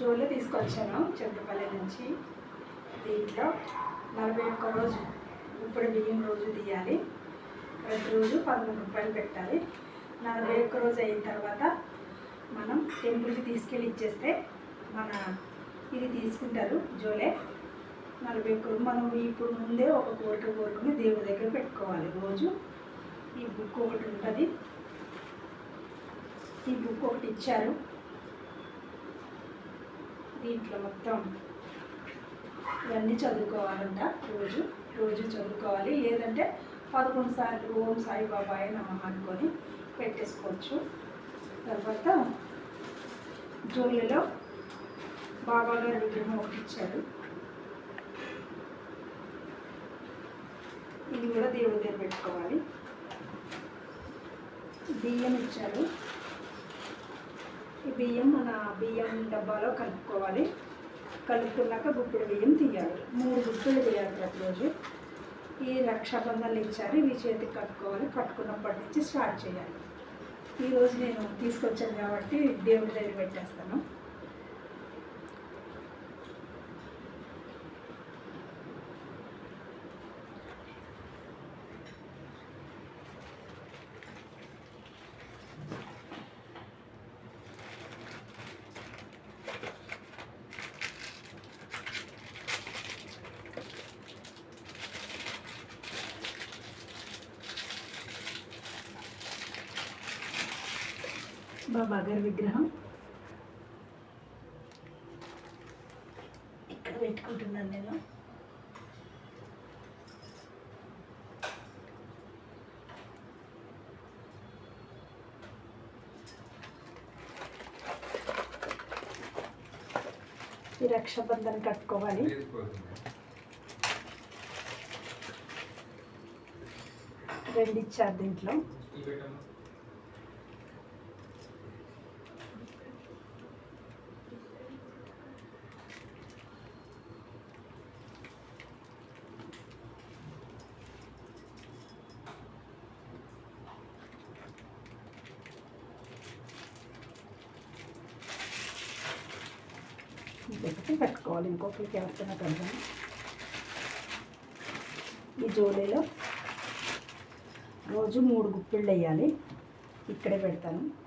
జోళ్ళు తీసుకొచ్చాను చింతపల్లి నుంచి. దీంట్లో నలభై ఒక్క రోజు ఇప్పుడు బియ్యం రోజు తీయాలి. ప్రతిరోజు పదమూడు రూపాయలు పెట్టాలి. నలభై ఒక్క రోజు అయిన తర్వాత మనం టెంపుల్కి తీసుకెళ్ళి ఇచ్చేస్తే మన ఇది తీసుకుంటారు జోలే. నలభై ఒక్క మనం ఇప్పుడు ముందే ఒక కోరిక కోరుకుని దేవుడి దగ్గర పెట్టుకోవాలి. రోజు ఈ బుక్ ఒకటి ఉంటుంది. ఈ బుక్ ఒకటి ఇచ్చారు. దీంట్లో మొత్తం ఇవన్నీ చదువుకోవాలంట రోజు రోజు చదువుకోవాలి. లేదంటే పదకొండు సార్లు ఓం సాయి బాబాయ్ అనుకొని పెట్టేసుకోవచ్చు. తర్వాత జోలిలో బాబా గారి విగ్రహం ఒకటి ఇచ్చారు. ఇది కూడా దేవుడి దగ్గర పెట్టుకోవాలి. బియ్యం ఇచ్చారు. ఈ బియ్యం మన బియ్యం డబ్బాలో కలుపుకోవాలి. కలుపుకున్నాక గుప్పిడి బియ్యం తీయాలి. మూడు గుప్పిళ్ళు తీయాలి ప్రతిరోజు. ఈ రక్షాబంధనలు ఇచ్చారు. ఇవి చేతికి కట్టుకోవాలి. కట్టుకున్నప్పటి నుంచి స్టార్ట్ చేయాలి. ఈరోజు నేను తీసుకొచ్చాను కాబట్టి దేవుడి దగ్గర పెట్టేస్తాను. బాబా గారి విగ్రహం. ఇక్కడ పెట్టుకుంటున్నాను నేను. ఈ రక్షాబంధన్ కట్టుకోవాలి. రెండు ఇచ్చారు దీంట్లో. పెట్టి పెట్టుకోవాలి. ఇంకొకరికి ఎవరికైనా కడదాం ఈ జోలీలో రోజు మూడు గుప్పిళ్ళు వేయాలి. ఇక్కడే పెడతాను.